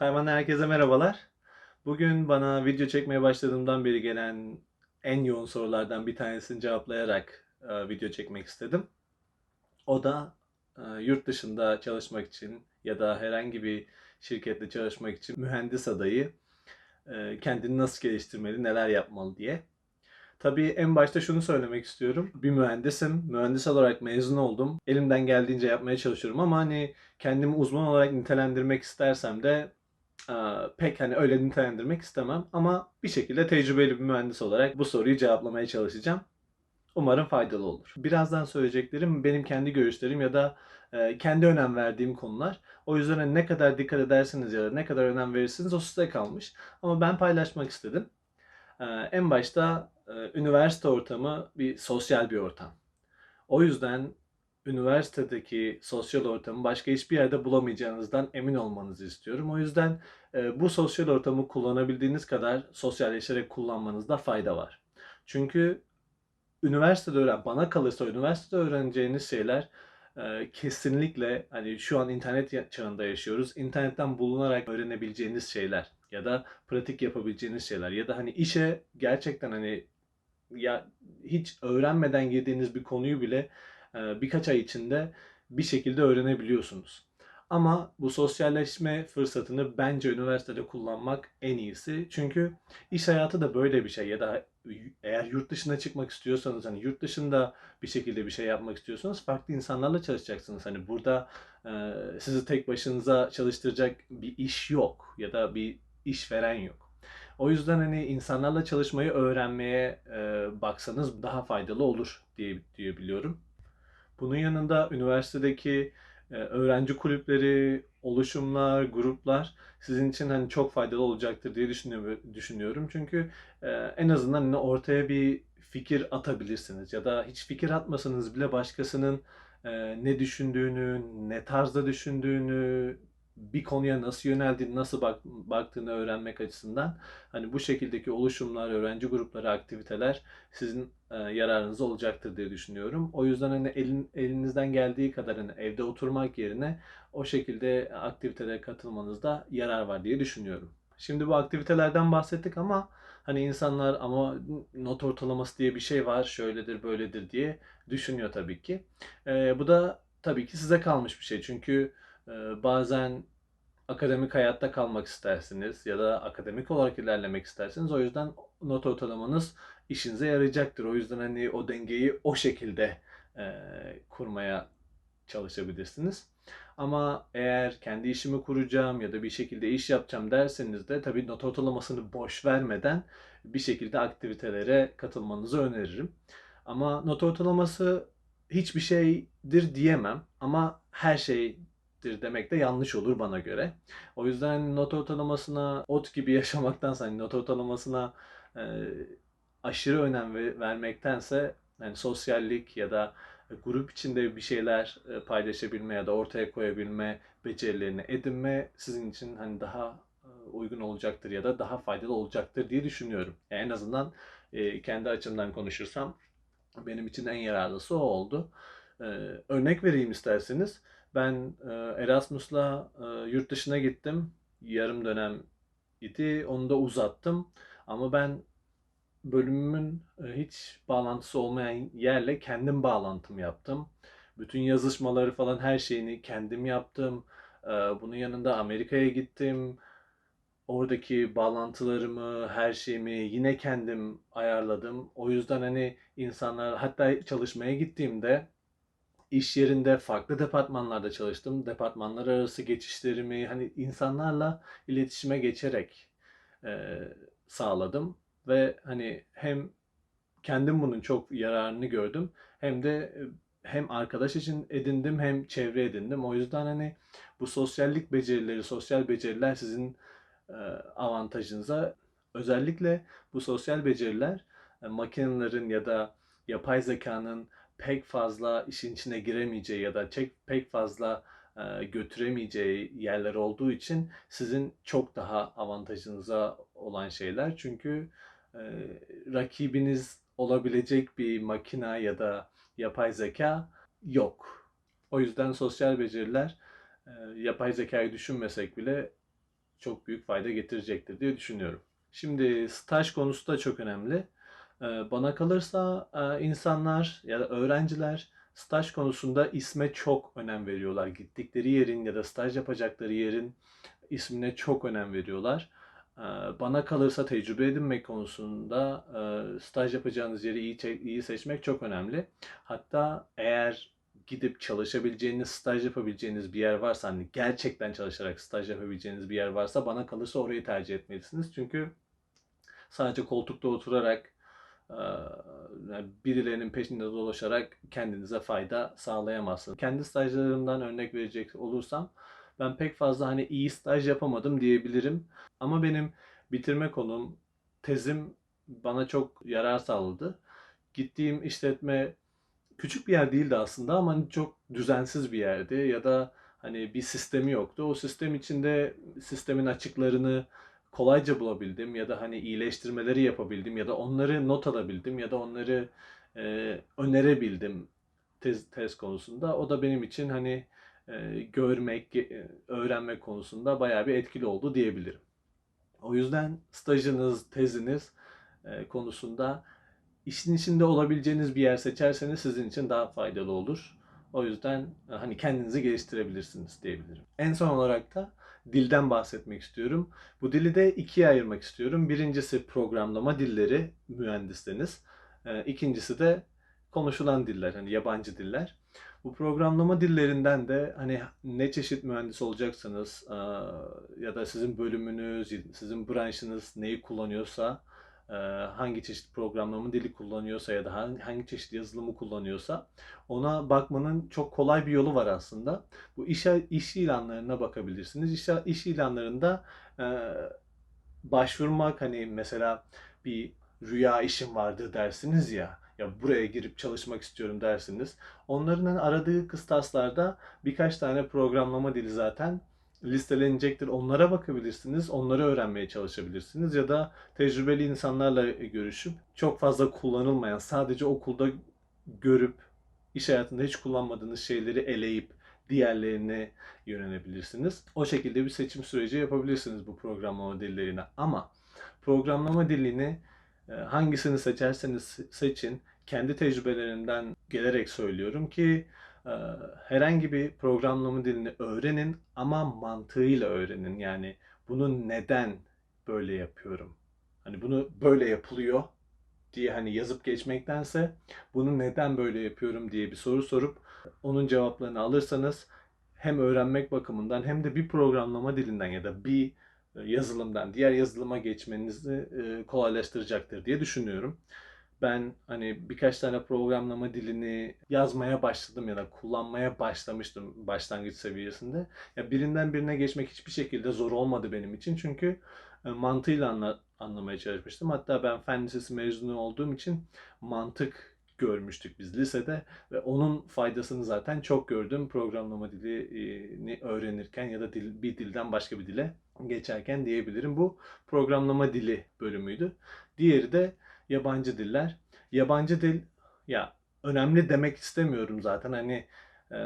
Tayvan'dan herkese merhabalar. Bugün bana video çekmeye başladığımdan beri gelen en yoğun sorulardan bir tanesini cevaplayarak e, video çekmek istedim. O da e, yurt dışında çalışmak için ya da herhangi bir şirkette çalışmak için mühendis adayı e, kendini nasıl geliştirmeli, neler yapmalı diye. Tabii en başta şunu söylemek istiyorum. Bir mühendisim. Mühendis olarak mezun oldum. Elimden geldiğince yapmaya çalışıyorum ama hani kendimi uzman olarak nitelendirmek istersem de pek hani öyle nitelendirmek istemem. Ama bir şekilde tecrübeli bir mühendis olarak bu soruyu cevaplamaya çalışacağım. Umarım faydalı olur. Birazdan söyleyeceklerim benim kendi görüşlerim ya da e, kendi önem verdiğim konular. O yüzden hani ne kadar dikkat edersiniz ya da ne kadar önem verirsiniz o size kalmış. Ama ben paylaşmak istedim. Ee, en başta e, üniversite ortamı bir sosyal bir ortam. O yüzden üniversitedeki sosyal ortamı başka hiçbir yerde bulamayacağınızdan emin olmanızı istiyorum. O yüzden e, bu sosyal ortamı kullanabildiğiniz kadar sosyalleşerek kullanmanızda fayda var. Çünkü üniversitede öğren, bana kalırsa üniversitede öğreneceğiniz şeyler e, kesinlikle hani şu an internet çağında yaşıyoruz. İnternetten bulunarak öğrenebileceğiniz şeyler ya da pratik yapabileceğiniz şeyler ya da hani işe gerçekten hani ya hiç öğrenmeden girdiğiniz bir konuyu bile birkaç ay içinde bir şekilde öğrenebiliyorsunuz. Ama bu sosyalleşme fırsatını bence üniversitede kullanmak en iyisi. Çünkü iş hayatı da böyle bir şey ya da eğer yurt dışına çıkmak istiyorsanız hani yurt dışında bir şekilde bir şey yapmak istiyorsanız farklı insanlarla çalışacaksınız. Hani burada e, sizi tek başınıza çalıştıracak bir iş yok ya da bir işveren yok. O yüzden hani insanlarla çalışmayı öğrenmeye e, baksanız daha faydalı olur diye, diye biliyorum. Bunun yanında üniversitedeki e, öğrenci kulüpleri, oluşumlar, gruplar sizin için hani çok faydalı olacaktır diye düşünüyorum. Çünkü e, en azından hani ortaya bir fikir atabilirsiniz ya da hiç fikir atmasanız bile başkasının e, ne düşündüğünü, ne tarzda düşündüğünü, bir konuya nasıl yöneldiğini, nasıl bak, baktığını öğrenmek açısından hani bu şekildeki oluşumlar, öğrenci grupları, aktiviteler sizin e, yararınıza olacaktır diye düşünüyorum. O yüzden hani elin, elinizden geldiği kadar hani evde oturmak yerine o şekilde aktivitelere katılmanızda yarar var diye düşünüyorum. Şimdi bu aktivitelerden bahsettik ama hani insanlar ama not ortalaması diye bir şey var, şöyledir, böyledir diye düşünüyor tabii ki. E, bu da tabii ki size kalmış bir şey. Çünkü e, bazen akademik hayatta kalmak istersiniz ya da akademik olarak ilerlemek istersiniz. O yüzden not ortalamanız işinize yarayacaktır. O yüzden hani o dengeyi o şekilde e, kurmaya çalışabilirsiniz. Ama eğer kendi işimi kuracağım ya da bir şekilde iş yapacağım derseniz de tabii not ortalamasını boş vermeden bir şekilde aktivitelere katılmanızı öneririm. Ama not ortalaması hiçbir şeydir diyemem ama her şey demek de yanlış olur bana göre. O yüzden not ortalamasına ot gibi yaşamaktansa hani not ortalamasına e, aşırı önem vermektense yani sosyallik ya da grup içinde bir şeyler e, paylaşabilme ya da ortaya koyabilme becerilerini edinme sizin için hani daha e, uygun olacaktır ya da daha faydalı olacaktır diye düşünüyorum. Yani en azından e, kendi açımdan konuşursam benim için en yararlısı o oldu. Örnek vereyim isterseniz. Ben e, Erasmus'la e, yurt dışına gittim. Yarım dönem idi. Onu da uzattım. Ama ben bölümümün e, hiç bağlantısı olmayan yerle kendim bağlantım yaptım. Bütün yazışmaları falan her şeyini kendim yaptım. Bunun yanında Amerika'ya gittim. Oradaki bağlantılarımı, her şeyimi yine kendim ayarladım. O yüzden hani insanlar hatta çalışmaya gittiğimde iş yerinde farklı departmanlarda çalıştım. Departmanlar arası geçişlerimi hani insanlarla iletişime geçerek e, sağladım ve hani hem kendim bunun çok yararını gördüm hem de hem arkadaş için edindim hem çevre edindim. O yüzden hani bu sosyallik becerileri, sosyal beceriler sizin e, avantajınıza. Özellikle bu sosyal beceriler makinelerin ya da yapay zekanın pek fazla işin içine giremeyeceği ya da çek, pek fazla e, götüremeyeceği yerler olduğu için sizin çok daha avantajınıza olan şeyler. Çünkü e, rakibiniz olabilecek bir makina ya da yapay zeka yok. O yüzden sosyal beceriler e, yapay zekayı düşünmesek bile çok büyük fayda getirecektir diye düşünüyorum. Şimdi staj konusu da çok önemli. Ee, Bana kalırsa e, insanlar ya da öğrenciler staj konusunda isme çok önem veriyorlar. Gittikleri yerin ya da staj yapacakları yerin ismine çok önem veriyorlar. Ee, Bana kalırsa tecrübe edinmek konusunda e, staj yapacağınız yeri iyi, iyi seçmek çok önemli. Hatta eğer gidip çalışabileceğiniz, staj yapabileceğiniz bir yer varsa, hani gerçekten çalışarak staj yapabileceğiniz bir yer varsa bana kalırsa orayı tercih etmelisiniz. Çünkü sadece koltukta oturarak birilerinin peşinde dolaşarak kendinize fayda sağlayamazsınız. Kendi stajlarımdan örnek verecek olursam ben pek fazla hani iyi staj yapamadım diyebilirim. Ama benim bitirme konum, tezim bana çok yarar sağladı. Gittiğim işletme küçük bir yer değildi aslında ama hani çok düzensiz bir yerdi ya da hani bir sistemi yoktu. O sistem içinde sistemin açıklarını kolayca bulabildim ya da hani iyileştirmeleri yapabildim ya da onları not alabildim ya da onları e, önerebildim tez, tez konusunda. O da benim için hani e, görmek, ge- öğrenmek konusunda bayağı bir etkili oldu diyebilirim. O yüzden stajınız, teziniz e, konusunda işin içinde olabileceğiniz bir yer seçerseniz sizin için daha faydalı olur. O yüzden e, hani kendinizi geliştirebilirsiniz diyebilirim. En son olarak da dilden bahsetmek istiyorum. Bu dili de ikiye ayırmak istiyorum. Birincisi programlama dilleri mühendisseniz. E, İkincisi de konuşulan diller, hani yabancı diller. Bu programlama dillerinden de hani ne çeşit mühendis olacaksanız ya da sizin bölümünüz, sizin branşınız neyi kullanıyorsa, hangi çeşit programlama dili kullanıyorsa ya da hangi çeşit yazılımı kullanıyorsa ona bakmanın çok kolay bir yolu var aslında. Bu iş, iş ilanlarına bakabilirsiniz. İş, iş ilanlarında e, başvurmak hani mesela bir rüya işim vardı dersiniz ya ya buraya girip çalışmak istiyorum dersiniz. Onların aradığı kıstaslarda birkaç tane programlama dili zaten listelenecektir. Onlara bakabilirsiniz. Onları öğrenmeye çalışabilirsiniz ya da tecrübeli insanlarla görüşüp çok fazla kullanılmayan, sadece okulda görüp iş hayatında hiç kullanmadığınız şeyleri eleyip diğerlerine yönelebilirsiniz. O şekilde bir seçim süreci yapabilirsiniz bu programlama dillerine. Ama programlama dilini e, hangisini seçerseniz seçin, kendi tecrübelerimden gelerek söylüyorum ki herhangi bir programlama dilini öğrenin ama mantığıyla öğrenin. Yani bunu neden böyle yapıyorum? Hani bunu böyle yapılıyor diye hani yazıp geçmektense bunu neden böyle yapıyorum diye bir soru sorup onun cevaplarını alırsanız hem öğrenmek bakımından hem de bir programlama dilinden ya da bir e, yazılımdan diğer yazılıma geçmenizi e, kolaylaştıracaktır diye düşünüyorum. Ben hani birkaç tane programlama dilini yazmaya başladım ya da kullanmaya başlamıştım başlangıç seviyesinde. Ya birinden birine geçmek hiçbir şekilde zor olmadı benim için çünkü e, mantığıyla anla, anlamaya çalışmıştım. Hatta ben fen lisesi mezunu olduğum için mantık görmüştük biz lisede ve onun faydasını zaten çok gördüm programlama dilini öğrenirken ya da dil, bir dilden başka bir dile geçerken diyebilirim. Bu programlama dili bölümüydü. Diğeri de yabancı diller. Yabancı dil ya önemli demek istemiyorum zaten hani e,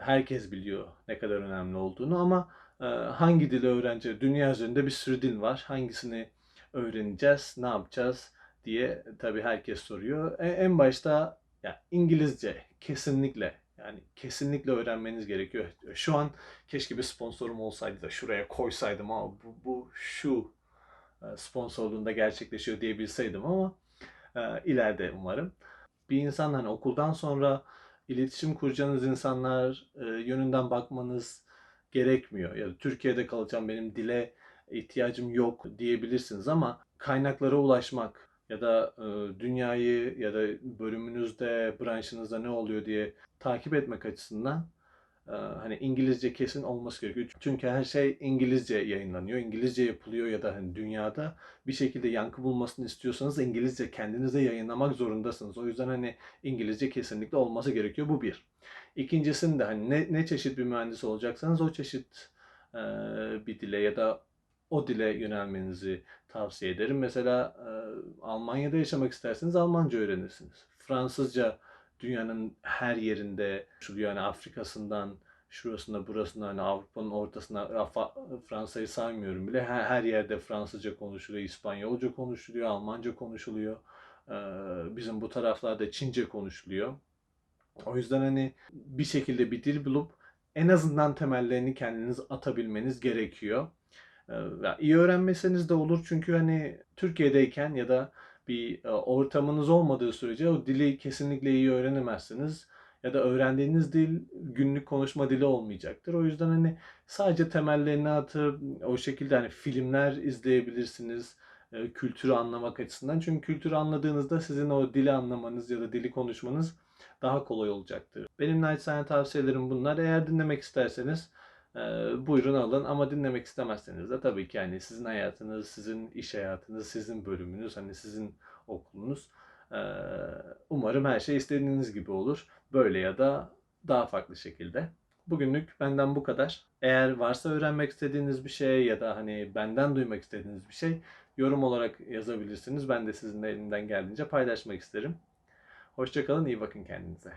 herkes biliyor ne kadar önemli olduğunu ama e, hangi dili öğreneceğiz? Dünya üzerinde bir sürü dil var. Hangisini öğreneceğiz? Ne yapacağız? diye tabii herkes soruyor. E, en başta ya İngilizce kesinlikle yani kesinlikle öğrenmeniz gerekiyor. Şu an keşke bir sponsorum olsaydı da şuraya koysaydım ama bu, bu şu e, sponsorluğunda gerçekleşiyor diyebilseydim ama e, ileride umarım. Bir insan hani okuldan sonra iletişim kuracağınız insanlar e, yönünden bakmanız gerekmiyor. Ya da Türkiye'de kalacağım benim dile ihtiyacım yok diyebilirsiniz ama kaynaklara ulaşmak ya da e, dünyayı ya da bölümünüzde, branşınızda ne oluyor diye takip etmek açısından hani İngilizce kesin olması gerekiyor. Çünkü her şey İngilizce yayınlanıyor, İngilizce yapılıyor ya da hani dünyada bir şekilde yankı bulmasını istiyorsanız İngilizce kendinize yayınlamak zorundasınız. O yüzden hani İngilizce kesinlikle olması gerekiyor. Bu bir. İkincisinde hani ne, ne çeşit bir mühendis olacaksanız o çeşit e, bir dile ya da o dile yönelmenizi tavsiye ederim. Mesela e, Almanya'da yaşamak isterseniz Almanca öğrenirsiniz. Fransızca dünyanın her yerinde, şu yani Afrika'sından şurasında burasında hani Avrupa'nın ortasına Fransa'yı saymıyorum bile her, her yerde Fransızca konuşuluyor, İspanyolca konuşuluyor, Almanca konuşuluyor. Ee, bizim bu taraflarda Çince konuşuluyor. O yüzden hani bir şekilde bir dil bulup en azından temellerini kendiniz atabilmeniz gerekiyor. Ee, iyi öğrenmeseniz de olur çünkü hani Türkiye'deyken ya da bir e, ortamınız olmadığı sürece o dili kesinlikle iyi öğrenemezsiniz. Ya da öğrendiğiniz dil günlük konuşma dili olmayacaktır. O yüzden hani sadece temellerini atıp o şekilde hani filmler izleyebilirsiniz e, kültürü anlamak açısından. Çünkü kültürü anladığınızda sizin o dili anlamanız ya da dili konuşmanız daha kolay olacaktır. Benim naçizane tavsiyelerim bunlar. Eğer dinlemek isterseniz e, buyurun alın ama dinlemek istemezseniz de tabii ki yani sizin hayatınız, sizin iş hayatınız, sizin bölümünüz, hani sizin okulunuz. E, umarım her şey istediğiniz gibi olur. Böyle ya da daha farklı şekilde. Bugünlük benden bu kadar. Eğer varsa öğrenmek istediğiniz bir şey ya da hani benden duymak istediğiniz bir şey yorum olarak yazabilirsiniz. Ben de sizinle elimden geldiğince paylaşmak isterim. Hoşçakalın, iyi bakın kendinize.